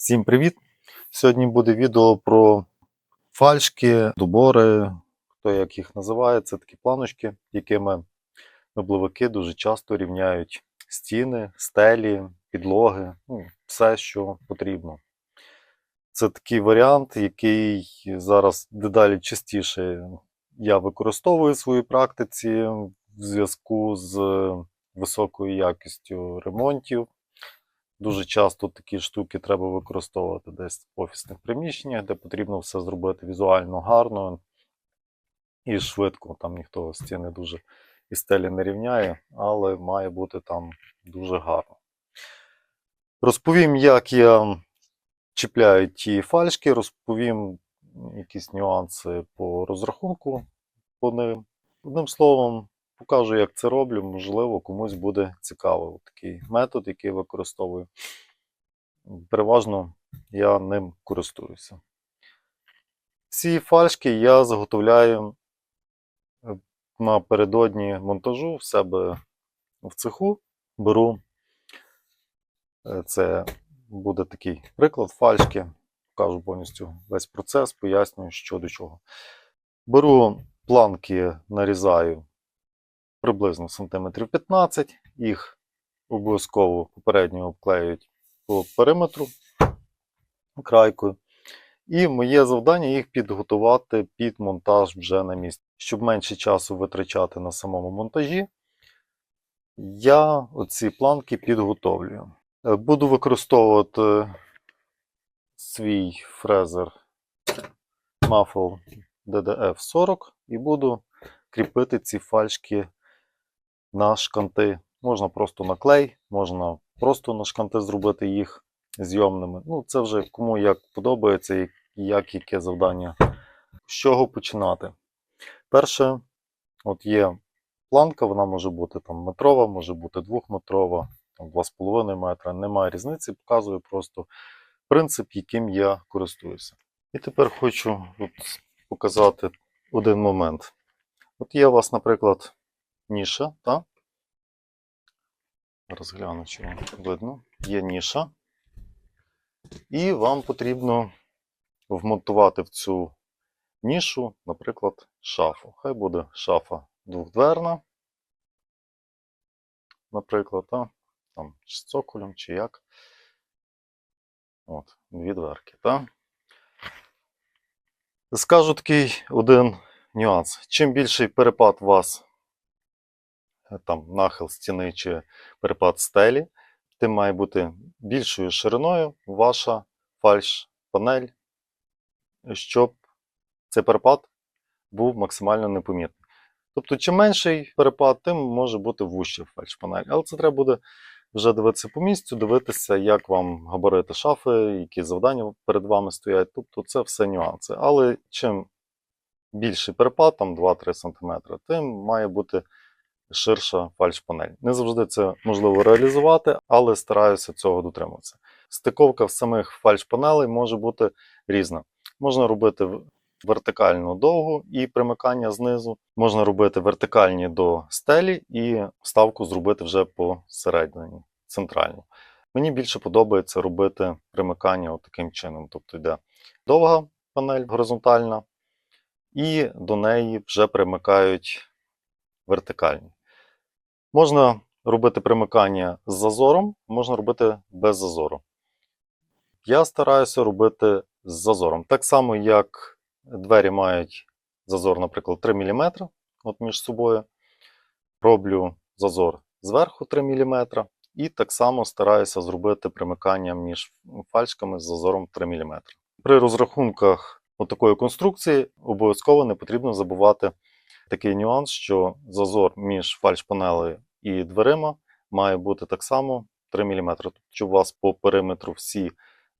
Всім привіт! Сьогодні буде відео про фальшки, добори, хто як їх називає. Це такі планочки, якими мебловики дуже часто рівняють стіни, стелі, підлоги, ну, все, що потрібно. Це такий варіант, який зараз дедалі частіше я використовую в своїй практиці в зв'язку з високою якістю ремонтів. Дуже часто такі штуки треба використовувати десь в офісних приміщеннях, де потрібно все зробити візуально гарно і швидко. Там ніхто стіни дуже і стелі не рівняє, але має бути там дуже гарно. Розповім, як я чіпляю ті фальшки, розповім якісь нюанси по розрахунку по ним. Одним словом, покажу, як це роблю. Можливо, комусь буде цікаво такий метод, який використовую. Переважно я ним користуюся. Ці фальшки я заготовляю е, напередодні монтажу в себе в цеху. Беру. е, Це буде такий приклад фальшки. Покажу повністю весь процес, пояснюю, що до чого. Беру планки, нарізаю приблизно сантиметрів 15. Їх обов'язково попередньо обклеюють по периметру крайкою. І моє завдання їх підготувати під монтаж вже на місці. Щоб менше часу витрачати на самому монтажі, я оці планки підготовлюю. Е, Буду використовувати свій фрезер Muffle DDF40 і буду кріпити ці фальшки на шканти. Можна просто на клей, можна просто на шканти зробити їх зйомними. Ну, це вже кому як подобається, і як яке завдання. З чого починати? Перше, от є планка, вона може бути там метрова, може бути двохметрова, 2,5 метра. Немає різниці, показую просто принцип, яким я користуюся. І тепер хочу от показати один момент. От є у вас, наприклад, ніша, так? Розгляну, чи вам видно. Є ніша. І вам потрібно вмонтувати в цю нішу, наприклад, шафу. Хай буде шафа двохдверна, наприклад, так? там з цоколем чи як. От, дві дверки, так? Скажу такий один нюанс. Чим більший перепад у вас, там нахил стіни чи перепад стелі, тим має бути більшою шириною ваша фальш-панель, щоб цей перепад був максимально непомітний. Тобто, чим менший перепад, тим може бути вужча фальш-панель. Але це треба буде вже дивитися по місцю, дивитися, як вам габарити шафи, які завдання перед вами стоять. Тобто це все нюанси. Але чим більший перепад, там 2-3 см, тим має бути ширша фальш-панель. Не завжди це можливо реалізувати, але стараюся цього дотримуватися. Стиковка в самих фальш-панелей може бути різна. Можна робити вертикальну довгу і примикання знизу. Можна робити вертикальні до стелі і вставку зробити вже посередині, центральну. Мені більше подобається робити примикання таким чином. Тобто йде довга панель горизонтальна, і до неї вже примикають вертикальні. Можна робити примикання з зазором, можна робити без зазору. Я стараюся робити з зазором. Так само, як двері мають зазор, наприклад, 3 мм от між собою. Роблю зазор зверху 3 мм. І так само стараюся зробити примикання між фальшками з зазором 3 мм. При розрахунках такої конструкції обов'язково не потрібно забувати такий нюанс, що зазор між фальш-панелею і дверима має бути так само 3 мм, тобто щоб у вас по периметру всі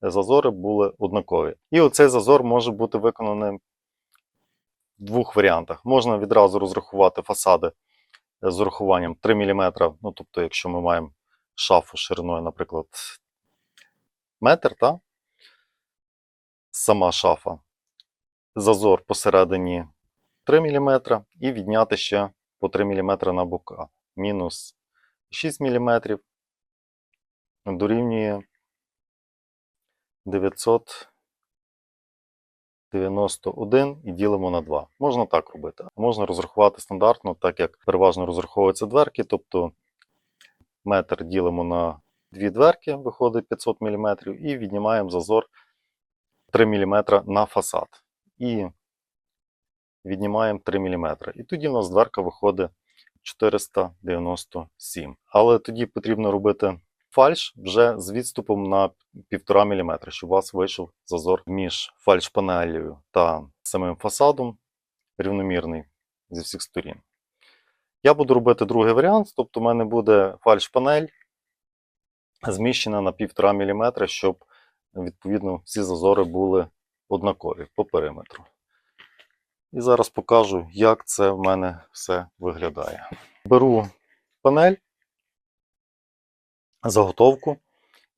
зазори були однакові. І оцей зазор може бути виконаний в двох варіантах. Можна відразу розрахувати фасади з урахуванням 3 мм, ну тобто, якщо ми маємо шафу шириною, наприклад, метр, та? сама шафа, зазор посередині 3 мм і відняти ще по 3 мм на бока. Мінус 6 мм дорівнює 991 і ділимо на 2. Можна так робити. Можна розрахувати стандартно, так як переважно розраховуються дверки, тобто метр ділимо на дві дверки, виходить 500 мм, і віднімаємо зазор 3 мм на фасад. І віднімаємо 3 мм. І тоді у нас дверка виходить 497. Але тоді потрібно робити фальш вже з відступом на 1,5 мм, щоб у вас вийшов зазор між фальш-панелью та самим фасадом рівномірний зі всіх сторін. Я буду робити другий варіант, тобто в мене буде фальш-панель зміщена на 1,5 мм, щоб відповідно всі зазори були однакові по периметру. І зараз покажу, як це в мене все виглядає. Беру панель, заготовку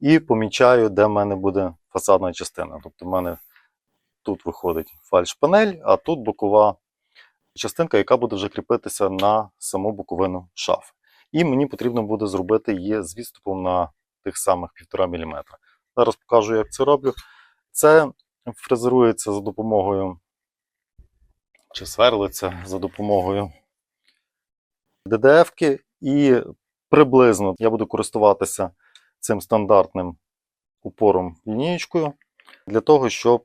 і помічаю, де в мене буде фасадна частина. Тобто в мене тут виходить фальш-панель, а тут бокова частинка, яка буде вже кріпитися на саму боковину шафи. І мені потрібно буде зробити її з відступом на тих самих 1,5 мм. Зараз покажу, як це роблю. Це фрезерується за допомогою чи сверлиться за допомогою DDF-ки і приблизно я буду користуватися цим стандартним упором лінієчкою для того, щоб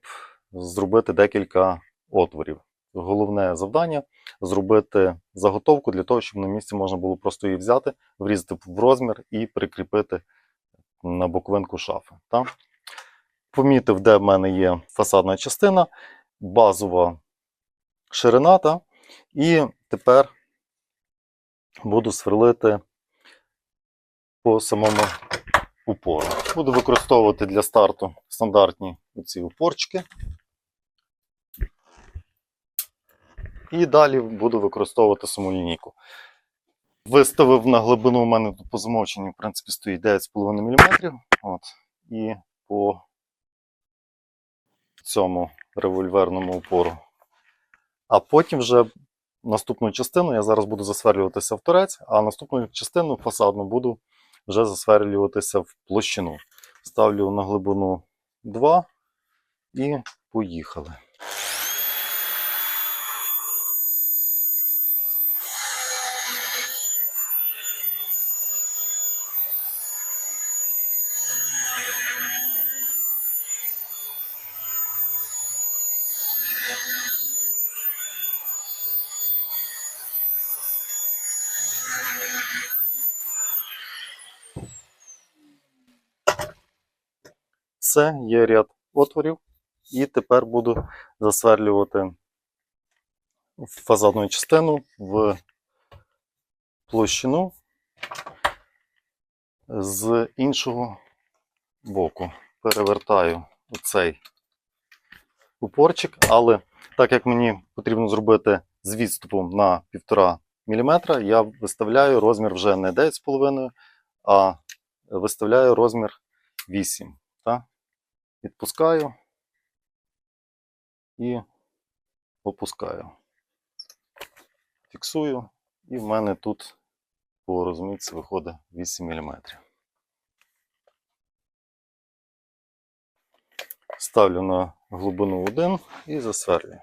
зробити декілька отворів. Головне завдання зробити заготовку для того, щоб на місці можна було просто її взяти, врізати в розмір і прикріпити на боковинку шафи. Так? Помітив, де в мене є фасадна частина, базова ширина. Та? І тепер буду сверлити по самому упору. Буду використовувати для старту стандартні ці упорчики. І далі буду використовувати саму лінійку. Виставив на глибину, у мене по замовченню, в принципі, стоїть 9,5 мм. От. І по цьому револьверному упору. А потім вже наступну частину я зараз буду засверлюватися в торець, а наступну частину фасадну буду вже засверлюватися в площину. Ставлю на глибину 2 і поїхали. Це є ряд отворів, і тепер буду засверлювати фасадну частину в площину з іншого боку. Перевертаю цей упорчик, але так як мені потрібно зробити з відступом на 1,5 мм, я виставляю розмір вже не 9,5, а виставляю розмір 8. Відпускаю і опускаю. Фіксую, і в мене тут по розмітці виходить 8 мм. Ставлю на глибину 1 і засверлюю.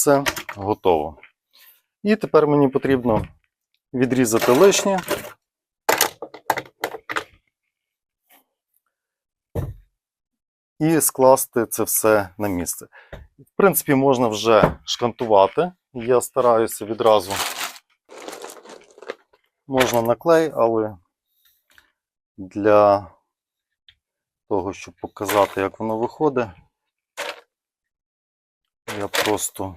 Все готово. І тепер мені потрібно відрізати лишнє. І скласти це все на місце. В принципі, можна вже шкантувати. Я стараюся відразу. Можна на клей, але для того, щоб показати, як воно виходить, я просто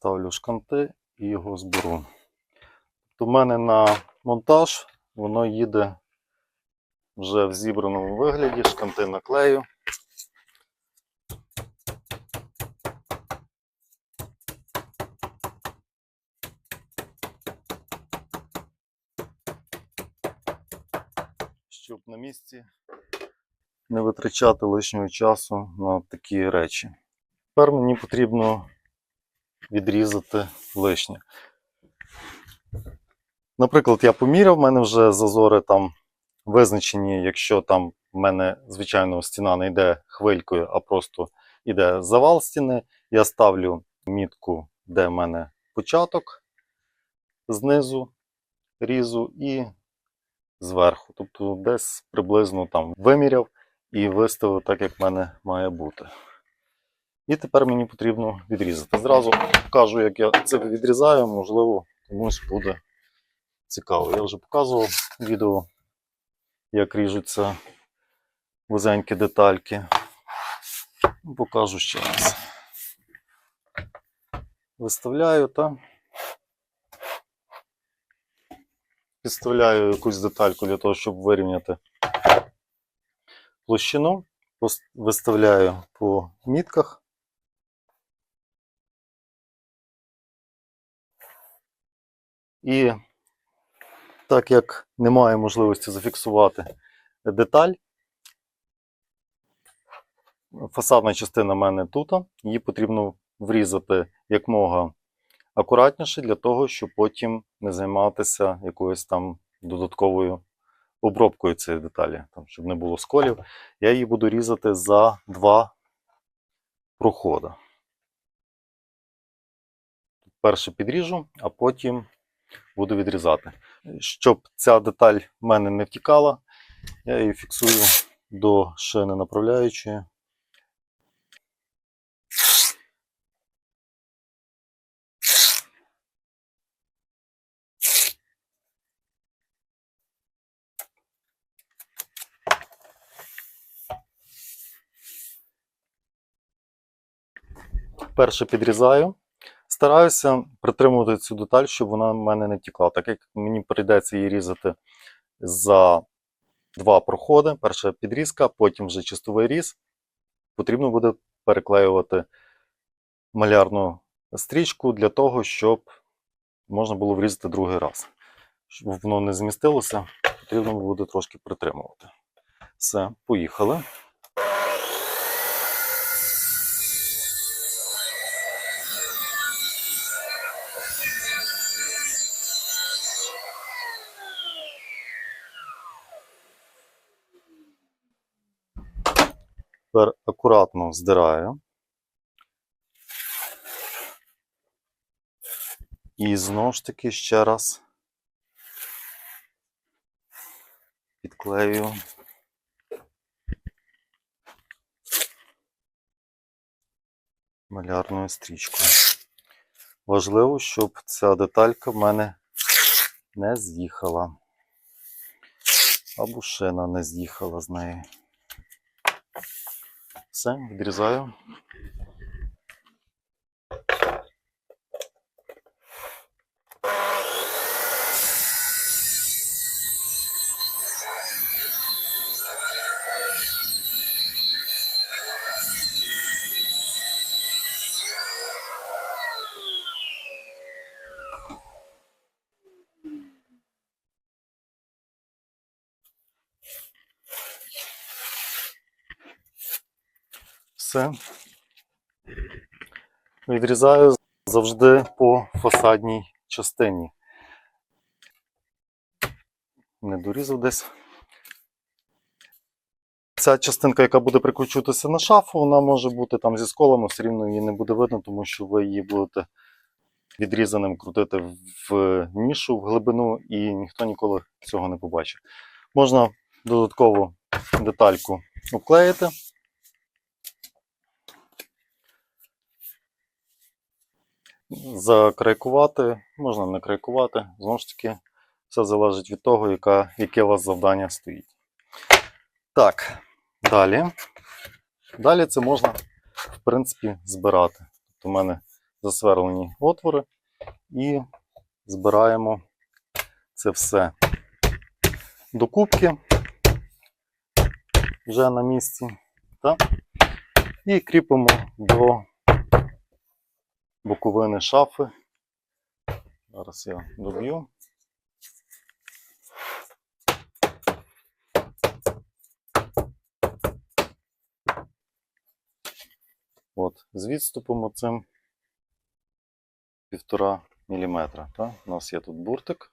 ставлю шканти і його зберу. Тобто У мене на монтаж воно їде вже в зібраному вигляді, шканти наклею. Щоб на місці не витрачати лишнього часу на такі речі. Тепер мені потрібно відрізати лишнє. Наприклад, я поміряв, в мене вже зазори там визначені, якщо там в мене, звичайно, стіна не йде хвилькою, а просто йде завал стіни, я ставлю мітку, де в мене початок знизу різу і зверху. Тобто десь приблизно там виміряв і виставив так, як в мене має бути. І тепер мені потрібно відрізати. Зразу покажу, як я це відрізаю, можливо, комусь буде цікаво. Я вже показував відео, як ріжуться вузенькі детальки. Покажу ще раз. Виставляю та підставляю якусь детальку для того, щоб вирівняти площину. Виставляю по мітках. І так як немає можливості зафіксувати деталь, фасадна частина в мене тут, її потрібно врізати якмога акуратніше для того, щоб потім не займатися якоюсь там додатковою обробкою цієї деталі, там, щоб не було сколів. Я її буду різати за два проходи. Перше підріжу, а потім буду відрізати. Щоб ця деталь в мене не втікала, я її фіксую до шини направляючої. Перше підрізаю. Стараюся притримувати цю деталь, щоб вона в мене не втікла. Так як мені прийдеться її різати за два проходи. Перша підрізка, потім вже чистовий різ. Потрібно буде переклеювати малярну стрічку для того, щоб можна було врізати другий раз. Щоб воно не змістилося, потрібно буде трошки притримувати. Все, поїхали. Тепер акуратно здираю. І знову ж таки ще раз підклею. Малярною стрічкою. Важливо, щоб ця деталька в мене не з'їхала. Або шина не з'їхала з неї. Все, відрізаю. Все. Відрізаю завжди по фасадній частині. Не дорізав десь. Ця частинка, яка буде прикручуватися на шафу, вона може бути там зі сколами, все рівно її не буде видно, тому що ви її будете відрізаним крутити в нішу, в глибину, і ніхто ніколи цього не побачить. Можна додатково детальку обклеїти. Закрайкувати, можна не крайкувати. Знову ж таки, все залежить від того, яка, яке у вас завдання стоїть. Так, далі. Далі це можна, в принципі, збирати. Тобто у мене засверлені отвори і збираємо це все до кубки вже на місці. Так? І кріпимо до боковини шафи. Зараз я доб'ю. От, З відступом оцим півтора міліметра. Та? У нас є тут буртик,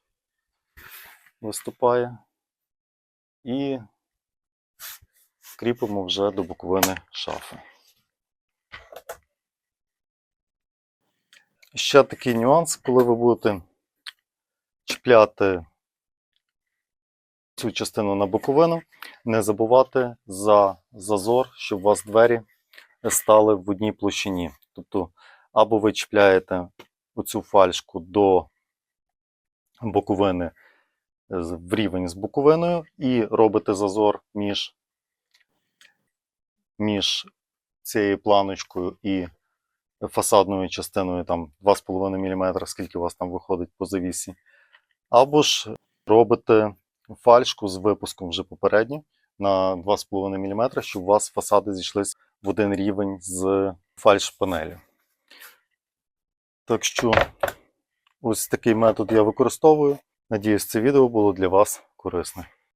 виступає, і кріпимо вже до боковини шафи. Ще такий нюанс, коли ви будете чіпляти цю частину на боковину, не забувати за зазор, щоб у вас двері стали в одній площині. Тобто, або ви чіпляєте оцю фальшку до боковини в рівень з боковиною і робите зазор між, між цією планочкою і фасадною частиною там 2,5 мм, скільки у вас там виходить по завісі. Або ж робите фальшку з випуском вже попередньо на 2,5 мм, щоб у вас фасади зійшлися в один рівень з фальш-панелі. Так що ось такий метод я використовую. Надіюсь, це відео було для вас корисне.